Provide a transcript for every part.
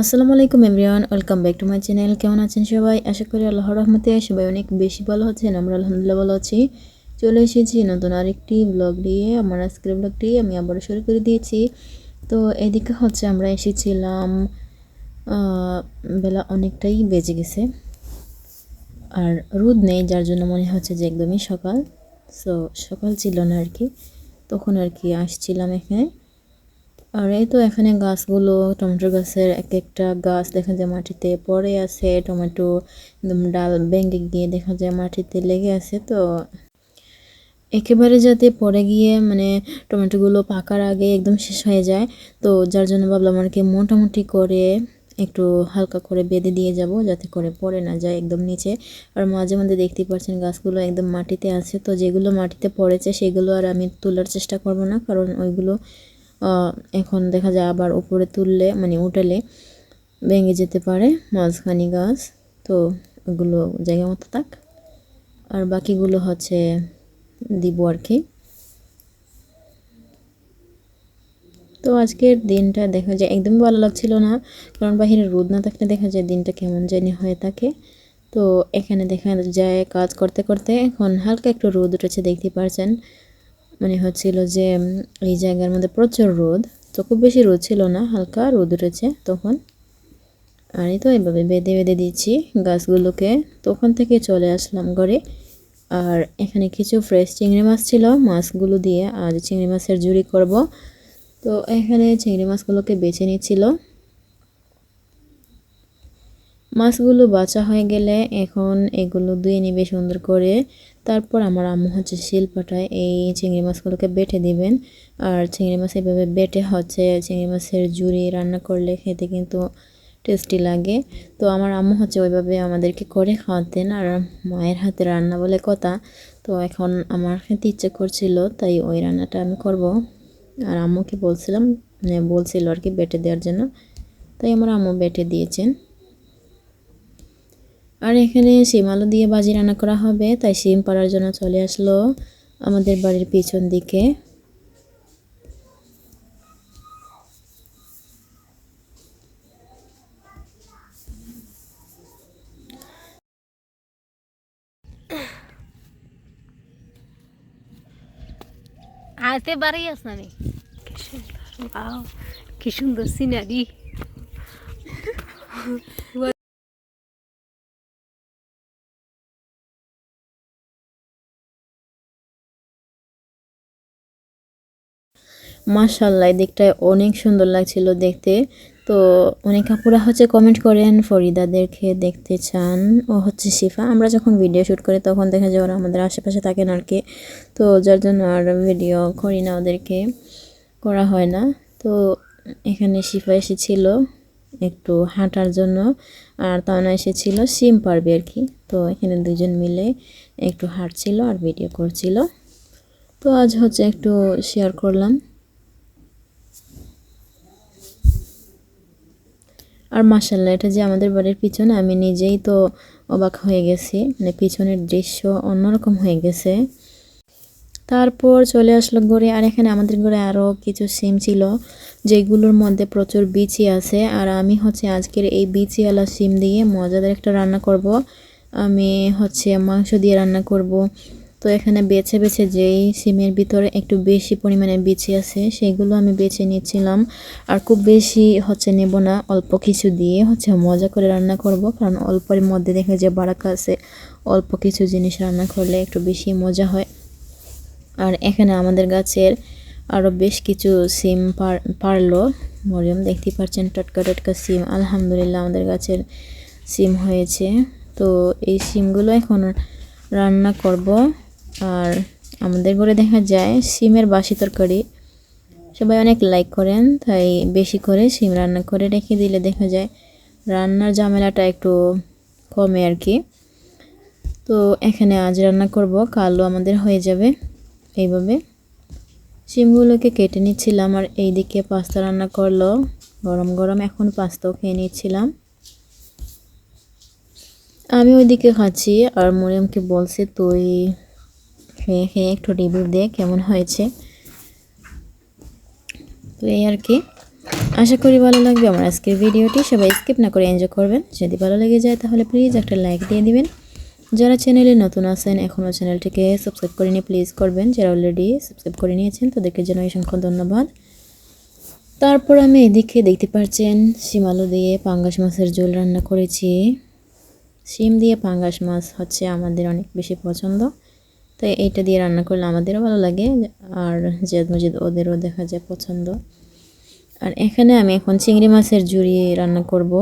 আসসালামু আলাইকুম everyone, welcome back to my channel. কেমন আছেন সবাই? আশা করি আল্লাহ রহমতে সবাই অনেক বেশি ভালো আছেন, আমরা আলহামদুলিল্লাহ ভালো আছি। চলে এসেছি নতুন আরেকটি ব্লগ দিয়ে আমার আজকের ব্লগটি আমি আবারও শুরু করে দিয়েছি। তো এদিকে হচ্ছে আমরা এসেছিলাম বেলা অনেকটাই বেজে গেছে। আর রোদ নেই, যার জন্য মনে হচ্ছে যে একদমই সকাল। সো সকাল ছিল না আর কি। তখন আর কি আসছিলাম এখানে। আর এই তো এখানে গাছগুলো টমেটো গাছের এক একটা গাছ দেখা যায় মাটিতে পড়ে আছে, টমেটো একদম ডাল ভেঙে গিয়ে দেখা যায় মাটিতে লেগে আছে, তো একেবারে যাতে পরে গিয়ে মানে টমেটোগুলো পাকার আগে একদম শেষ হয়ে যায়, তো যার জন্য ভাবলাম আর কি মোটামুটি করে একটু হালকা করে বেঁধে দিয়ে যাব, যাতে করে পড়ে না যায় একদম নিচে। আর মাঝে মধ্যে দেখতেই পাচ্ছেন গাছগুলো একদম মাটিতে আছে, তো যেগুলো মাটিতে পড়েছে সেগুলো আর আমি তোলার চেষ্টা করব না, কারণ ওইগুলো এখন দেখা যায় আবার উপরে তুললে মানে উঠালে ভেঙে যেতে পারে মাঝখানি গাছ। তো ওগুলো জায়গা মতো থাক। আর বাকিগুলো হচ্ছে দিব আর কি। তো আজকের দিনটা দেখা যায় একদমই ভালো লাগছিল না, কারণ বাহিরে রোদ না থাকলে দেখা যায় দিনটা কেমন জানি হয়ে থাকে। তো এখানে দেখা যায় কাজ করতে করতে এখন হালকা একটু রোদ উঠেছে, দেখতে পারছেন। মানে হচ্ছিল যে এই জায়গার মধ্যে প্রচুর রোদ, তো খুব বেশি রোদ ছিল না, হালকা রোদ উঠেছে তখন। আর তো এইভাবে বেঁধে বেঁধে দিচ্ছি গাছগুলোকে। তখন থেকে চলে আসলাম ঘরে। আর এখানে কিছু ফ্রেশ চিংড়ি মাছ ছিল, মাছগুলো দিয়ে আজ চিংড়ি মাছের জুড়ি করব। তো এখানে চিংড়ি মাছগুলোকে বেছে নিচ্ছিল। মাছগুলো বাছা হয়ে গেলে এখন এগুলো ধুয়ে নিবে সুন্দর করে। তারপর আমার আম্মু হচ্ছে শিলপাটায় এই চিংড়ি মাছগুলোকে বেটে দিবেন। আর চিংড়ি মাছ এভাবে বেটে হচ্ছে, চিংড়ি মাছের জুড়ি রান্না করলে খেতে কিন্তু টেস্টি লাগে। তো আমার আম্মু হচ্ছে ওইভাবে আমাদেরকে করে খাওয়াতেন। আর মায়ের হাতে রান্না বলে কথা, তো এখন আমার খেতে ইচ্ছে করছিল, তাই ওই রান্নাটা আমি করব। আর আম্মুকে বলছিলাম মানে বলছিল আর কি বেটে দেওয়ার জন্য। তাই আমার আম্মু বেটে দিয়েছেন। আর এখানে শিম আলু দিয়ে বাজি রান্না করা হবে তাই শিম পাড়ার জন্য চলে আসলো আমাদের বাড়ির পিছন দিকে। আয়তে বাড়ি আস না কি সুন্দর সিনারি মাশাল্লাহ দিকটায় অনেক সুন্দর লাগছিল দেখতে। তো অনেক আপুরা হচ্ছে কমেন্ট করেন ফরিদাদেরকে দেখতে চান। ও হচ্ছে শিফা। আমরা যখন ভিডিও শ্যুট করি, তখন দেখা যায় ওরা আমাদের আশেপাশে থাকেন আর কি। তো যার জন্য আর ভিডিও করি না ওদেরকে, করা হয় না। তো এখানে শিফা এসেছিল একটু হাঁটার জন্য, আর তানা এসেছিল সিম পারবে আর কি। তো এখানে দুজন মিলে একটু হাঁটছিল আর ভিডিও করছিল। তো আজ হচ্ছে একটু শেয়ার করলাম। আর মাসাল্লাহ এটা যে আমাদের বাড়ির পিছনে, আমি নিজেই তো অবাক হয়ে গেছি। মানে পিছনের দৃশ্য অন্যরকম হয়ে গেছে। তারপর চলে আসলো ঘরে আর এখানে আমাদের ঘরে আরও কিছু সিম ছিল, যেগুলোর মধ্যে প্রচুর বিচি আছে। আর আমি হচ্ছে আজকের এই বিচিওয়ালা সিম দিয়ে মজাদার একটা রান্না করব। আমি হচ্ছে মাংস দিয়ে রান্না করব। তো এখানে বেছে বেছে যেই সিমের ভিতরে একটু বেশি পরিমাণে বিচি আছে, সেগুলো আমি বেছে নিচ্ছিলাম। আর খুব বেশি হচ্ছে নেব না, অল্প কিছু দিয়ে হচ্ছে মজা করে রান্না করব, কারণ অল্পের মধ্যে দেখে যে বারাকা আছে, অল্প কিছু জিনিস রান্না করলে একটু বেশি মজা হয়। আর এখানে আমাদের গাছের আরও বেশ কিছু সিম পার, পারল। মরিয়ম, দেখতেই পাচ্ছেন টটকা টটকা সিম। আলহামদুলিল্লাহ আমাদের গাছের সিম হয়েছে। তো এই সিমগুলো এখন রান্না করব। আর আমাদের ঘরে দেখা যায় সিমের বাসি তরকারি। সবাই অনেক লাইক করেন, তাই বেশি করে সিম রান্না করে রেখে দিলে দেখা যায় রান্নার ঝামেলাটা একটু কমে আর কি তো এখানে আজ রান্না করব, কালও আমাদের হয়ে যাবে এইভাবে। সিমগুলোকে কেটে নিচ্ছিলাম আর এইদিকে পাস্তা রান্না করল। গরম গরম এখন পাস্তাও খেয়ে নিচ্ছিলাম। আমি ওইদিকে খাচ্ছি আর মরিয়মকে বলছে, তুই খেয়ে খেয়ে একটু রিভিউ দে কেমন হয়েছে। তো এই আর কি। আশা করি ভালো লাগবে আমার আজকের ভিডিওটি। সবাই স্কিপ না করে এনজয় করবেন। যদি ভালো লেগে যায় তাহলে প্লিজ একটা লাইক দিয়ে দিবেন। যারা চ্যানেলে নতুন আছেন এখনও চ্যানেলটিকে সাবস্ক্রাইব করে নিয়ে প্লিজ করবেন। যারা অলরেডি সাবস্ক্রাইব করে নিয়েছেন, তাদেরকে জানাই অসংখ্য ধন্যবাদ। তারপর আমি এদিকে দেখতে পাচ্ছেন, শিম আলু দিয়ে পাঙ্গাস মাছের ঝোল রান্না করেছি। শিম দিয়ে পাঙ্গাস মাছ হচ্ছে আমাদের অনেক বেশি পছন্দ। তো এইটা দিয়ে রান্না করলে আমাদেরও ভালো লাগে, আর জেদ মজিদ ওদেরও দেখা যায় পছন্দ। আর এখানে আমি এখন চিংড়ি মাছের ঝুড়ি রান্না করব।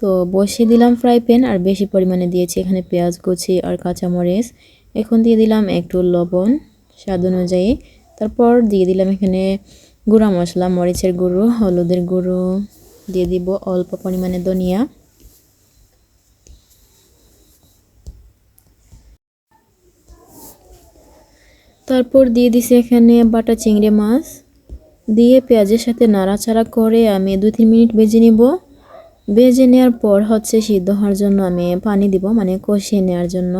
তো বসিয়ে দিলাম ফ্রাই প্যান, আর বেশি পরিমাণে দিয়েছি এখানে পেঁয়াজ কুচি আর কাঁচামরিচ। এখন দিয়ে দিলাম একটু লবণ স্বাদ অনুযায়ী। তারপর দিয়ে দিলাম এখানে গুঁড়া মশলা, মরিচের গুঁড়ো, হলুদের গুঁড়ো। দিয়ে দিব অল্প পরিমাণে ধনিয়া। তারপর দিয়ে দিছি এখানে বাটা চিংড়ি মাছ। দিয়ে পেঁয়াজের সাথে নাড়াচাড়া করে আমি দু তিন মিনিট ভেজে নিব। ভেজে নেওয়ার পর হচ্ছে সিদ্ধ হওয়ার জন্য আমি পানি দিব মানে কষিয়ে নেওয়ার জন্য।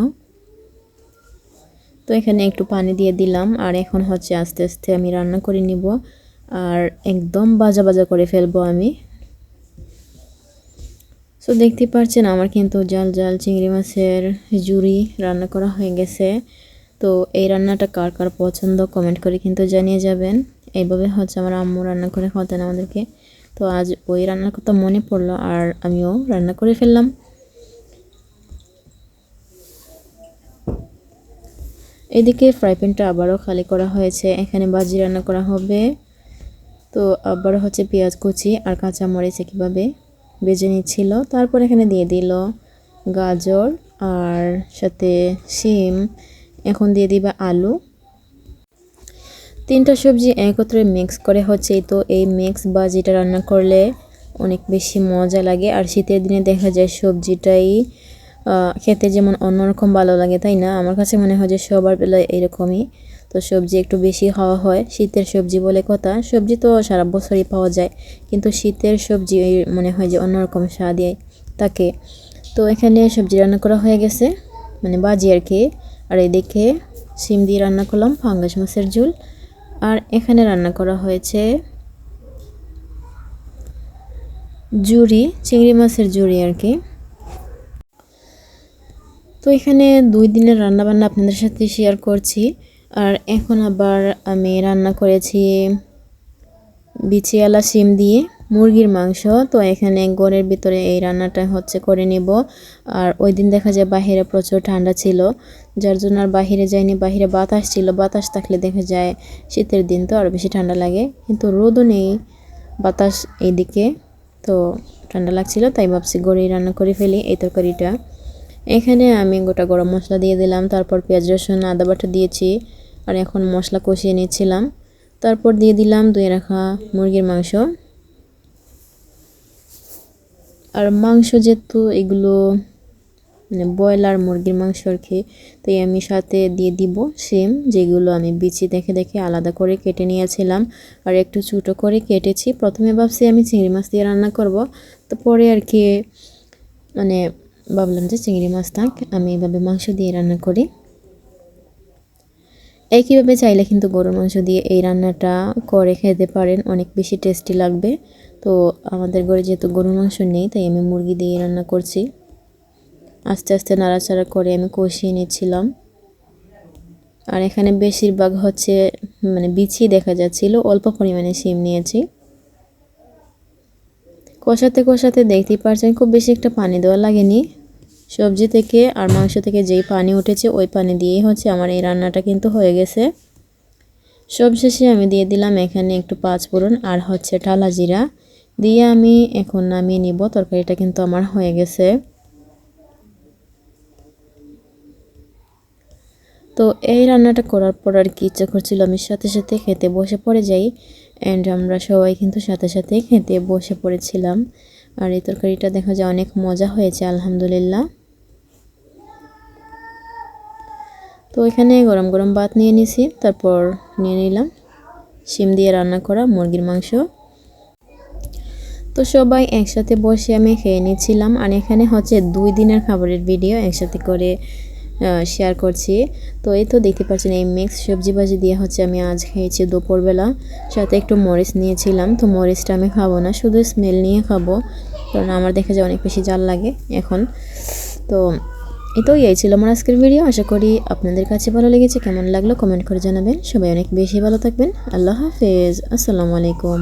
তো এখানে একটু পানি দিয়ে দিলাম আর এখন হচ্ছে আস্তে আস্তে আমি রান্না করে নিব আর একদম বাজা বাজা করে ফেলব আমি। সো দেখতে পাচ্ছেন আমার কিন্তু জাল জাল চিংড়ি মাছের জুড়ি রান্না করা হয়ে গেছে। তো এই রান্নাটা কার কার পছন্দ কমেন্ট করে কিন্তু জানিয়ে যাবেন। এইভাবে হচ্ছে আমার আম্মু রান্না করে খাওয়াতেন আমাদেরকে। তো আজ ওই রান্নার কথা মনে পড়ল আর আমিও রান্না করে ফেললাম। এদিকে ফ্রাই প্যানটা আবারও খালি করা হয়েছে। এখানে বাজি রান্না করা হবে। তো আবার হচ্ছে পেঁয়াজ কুচি আর কাঁচা মরিচ কীভাবে বেজে নিচ্ছিল। তারপর এখানে দিয়ে দিল গাজর আর সাথে শিম। এখন দিয়ে দিবা আলু। তিনটা সবজি একত্রে মিক্স করে হচ্ছে তো। এই মিক্স বাজিটা রান্না করলে অনেক বেশি মজা লাগে। আর শীতের দিনে দেখা যায় সবজিটাই খেতে যেমন অন্যরকম ভালো লাগে, তাই না? আমার কাছে মনে হয় যে সবার বেলায় এরকমই। তো সবজি একটু বেশি খাওয়া হয়। শীতের সবজি বলে কথা। সবজি তো সারা বছরই পাওয়া যায়। কিন্তু শীতের সবজি মনে হয় যে অন্যরকম স্বাদই থাকে। তো এখানে সবজি রান্না করা হয়ে গেছে। মানে বাজি আর কি। আর এদিকে সিম দিয়ে রান্না করলাম ফাঙ্গাস মাছের ঝোল। আর এখানে রান্না করা হয়েছে জুড়ি, চিংড়ি মাছের জুড়ি আর কি। তো এখানে দুই দিনের রান্নাবান্না আপনাদের সাথে শেয়ার করছি। আর এখন আবার আমি রান্না করেছি বিচিয়ালা সিম দিয়ে। মুরগির মাংস। তো এখানে গড়ের ভিতরে এই রান্নাটা হচ্ছে করে নিব। আর ওই দিন দেখা যায় বাহিরে প্রচুর ঠান্ডা ছিল, যার জন্য আর বাহিরে যায়নি বাহিরে বাতাস ছিল, বাতাস থাকলে দেখা যায় শীতের দিন তো আরও বেশি ঠান্ডা লাগে। কিন্তু রোদও নেই বাতাস এইদিকে, তো ঠান্ডা লাগছিল, তাই ভাবছি গড়েই রান্না করে ফেলি এই তরকারিটা। এখানে আমি গোটা গরম মশলা দিয়ে দিলাম, তারপর পেঁয়াজ, রসুন, আদা বাটা দিয়েছি, আর এখন মশলা কষিয়ে নিচ্ছিলাম। তারপর দিয়ে দিলাম দুই রাখা মুরগির মাংস। আর মাংস যেহেতু এগুলো মানে ব্রয়লার মুরগির মাংস আর কি, তাই আমি সাথে দিয়ে দিব সেম যেগুলো আমি বিচি দেখে দেখে আলাদা করে কেটে নিয়েছিলাম। আর একটু ছোটো করে কেটেছি। প্রথমে ভাবছি আমি চিংড়ি মাছ দিয়ে রান্না করব। তো পরে আর কি মানে ভাবলাম যে চিংড়ি মাছ থাক, আমি এভাবে মাংস দিয়ে রান্না করি। একইভাবে চাইলে কিন্তু গরুর মাংস দিয়ে এই রান্নাটা করে খেতে পারেন, অনেক বেশি টেস্টি লাগবে। তো আমাদের ঘরে যেহেতু গরুর মাংস নেই, তাই আমি মুরগি দিয়ে রান্না করছি। আস্তে আস্তে নাড়াচাড়া করে আমি কষিয়ে নিচ্ছিলাম। আর এখানে বেশিরভাগ হচ্ছে মানে বিছিয়ে দেখা যাচ্ছিল, অল্প পরিমাণে শিম নিয়েছি। কষাতে কষাতে দেখতেই পারছেন, খুব বেশি একটা পানি দেওয়া লাগেনি। সবজি থেকে আর মাংস থেকে যেই পানি উঠেছে, ওই পানি দিয়েই হচ্ছে আমার এই রান্নাটা কিন্তু হয়ে গেছে। সবশেষে আমি দিয়ে দিলাম এখানে একটু পাঁচ ফোড়ন আর হচ্ছে টালা জিরা। দিয়ে আমি এখন নামিয়ে নিব, তরকারিটা কিন্তু আমার হয়ে গেছে। তো এই রান্নাটা করার পর আর কি ইচ্ছা করছিল আমি সাথে সাথে খেতে বসে পড়ে যাই অ্যান্ড আমরা সবাই কিন্তু সাথে সাথে খেতে বসে পড়েছিলাম। আর এই তরকারিটা দেখা যায় অনেক মজা হয়েছে, আলহামদুলিল্লাহ। তো এখানে গরম গরম ভাত নিয়ে নিছি, তারপর নিয়ে নিলাম শিম দিয়ে রান্না করা মুরগির মাংস। তো সবাই একসাথে বসে আমি খেয়ে নিচ্ছিলাম, আর এখানে হচ্ছে দুই দিনের খাবারের ভিডিও একসাথে করে শেয়ার করছি। তো এই তো দেখতে পাচ্ছেন, এই মিক্স সবজি ভাজি দিয়ে হচ্ছে আমি আজ খেয়েছি দুপুরবেলা। সাথে একটু মরিচ নিয়েছিলাম, তো মরিচটা আমি খাব না, শুধু স্মেল নিয়ে খাব, কারণ আমার দেখে যে অনেক বেশি জাল লাগে এখন। তো এই তো এই ছিল আমার আজকের ভিডিও আশা করি আপনাদের কাছে ভালো লেগেছে, কেমন লাগল কমেন্ট করে জানাবেন। সবাই অনেক বেশি ভালো থাকবেন, আল্লাহ হাফেজ, আসসালামু আলাইকুম।